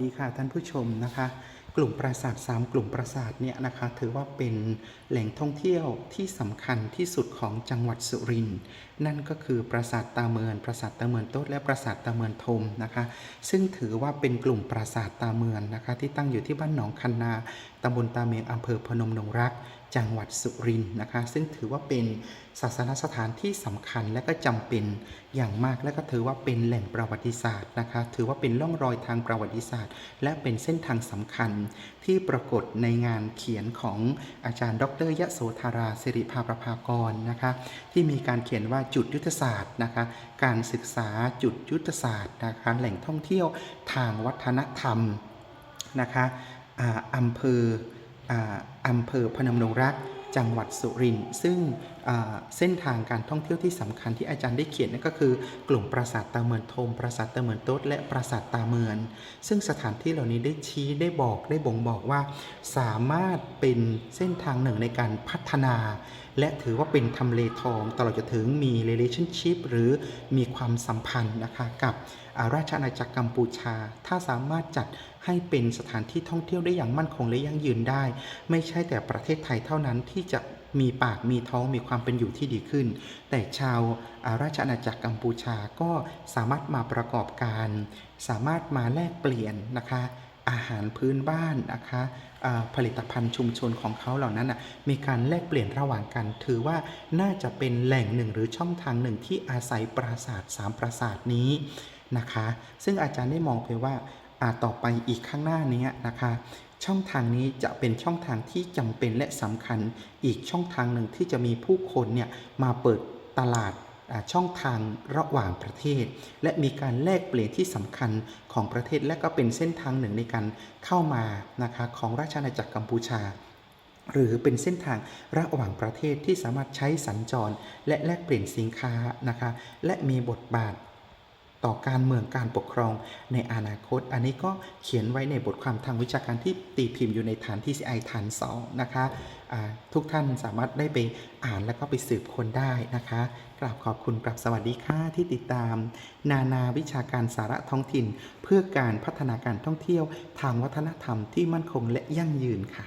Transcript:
ดีค่ะท่านผู้ชมนะคะ กลุ่มปราสาทสามกลุ่มปราสาทเนี่ยนะคะถือว่าเป็นแหล่งท่องเที่ยวที่สำคัญที่สุดของจังหวัดสุรินทร์นั่นก็คือปราสาทตาเมือนปราสาทตาเมือนโต๊ดและปราสาทตาเมือนทมนะคะซึ่งถือว่าเป็นกลุ่มปราสาทตาเมือนนะคะที่ตั้งอยู่ที่บ้านหนองคันนาตำบลตาเมียงอำเภอพนมดงรัก จังหวัดสุรินทร์นะคะซึ่งถือว่าเป็นศาสนสถานที่สำคัญและก็จำเป็นอย่างมากและก็ถือว่าเป็นแหล่งประวัติศาสตร์นะคะถือว่าเป็นร่องรอยทางประวัติศาสตร์ และเป็นเส้นทางสำคัญที่ปรากฏในงานเขียนของอาจารย์ ดรยะโสธาราสิริภาประภากรนะคะที่มีการเขียนว่าจุดยุทธศาสตร์นะคะการศึกษาจุดยุทธศาสตร์นะคะแหล่งท่องเที่ยวทางวัฒนธรรมนะคะอำเภออ่าอำเภอพนมดงรัก จังหวัดสุรินทร์ซึ่งเส้นทางการท่องเที่ยวที่สำคัญที่อาจารย์ได้เขียนนั่นก็คือ กลุ่มปราสาทตาเมือนทมปราสาทตาเมือนโต๊ดและปราสาทตาเมือน ซึ่งสถานที่เหล่านี้ได้ชี้ได้บอกได้บ่งบอกว่า สามารถเป็นเส้นทางหนึ่งในการพัฒนาและถือว่าเป็นทำเลทองตลอดจนถึงมี relationship หรือมีความสัมพันธ์นะคะกับาราชอาณาจักรกัมพูชา ถ้าสามารถจัดให้เป็นสถานที่ท่องเที่ยวได้อย่างมั่นคงและยั่งยืนได้ ไม่ใช่แต่ประเทศไทยเท่านั้นที่จะมีปากมีท้องมีความเป็นอยู่ที่ดีขึ้น แต่ชาวอาราชอาณาจักรกัมพูชาก็สามารถมาประกอบการ สามารถมาแลกเปลี่ยนนะคะ อาหารพื้นบ้านนะคะผลิตภัณฑ์ชุมชนของเขาเหล่านั้นนะมีการแลกเปลี่ยนระหว่างกัน ถือว่าน่าจะเป็นแหล่งหนึ่งหรือช่องทางหนึ่งที่อาศัยปราสาทสามปราสาทนี้นะคะ ซึ่งอาจารย์ได้มองไปว่าต่อไปอีกข้างหน้านี้นะคะ ช่องทางนี้จะเป็นช่องทางที่จำเป็นและสำคัญ อีกช่องทางหนึ่งที่จะมีผู้คนเนี่ยมาเปิดตลาด ช่องทางระหว่างประเทศ และมีการแลกเปลี่ยนที่สำคัญของประเทศและก็เป็นเส้นทางหนึ่งในการเข้ามานะคะของราชอาณาจักรกัมพูชา หรือเป็นเส้นทางระหว่างประเทศที่สามารถใช้สัญจร และแลกเปลี่ยนสินค้านะคะและมีบทบาท ต่อการเมืองการปกครองในอนาคต อันนี้ก็เขียนไว้ในบทความทางวิชาการที่ตีพิมพ์อยู่ในฐาน TCI ฐาน2นะคะอ่าทุกท่านสามารถได้ไปอ่านแล้วก็ไปสืบค้นได้นะคะกราบขอบคุณกราบสวัสดีค่ะที่ติดตาม นานาวิชาการสาระท้องถิ่น เพื่อการพัฒนาการท่องเที่ยวทางวัฒนธรรมที่มั่นคงและยั่งยืนค่ะ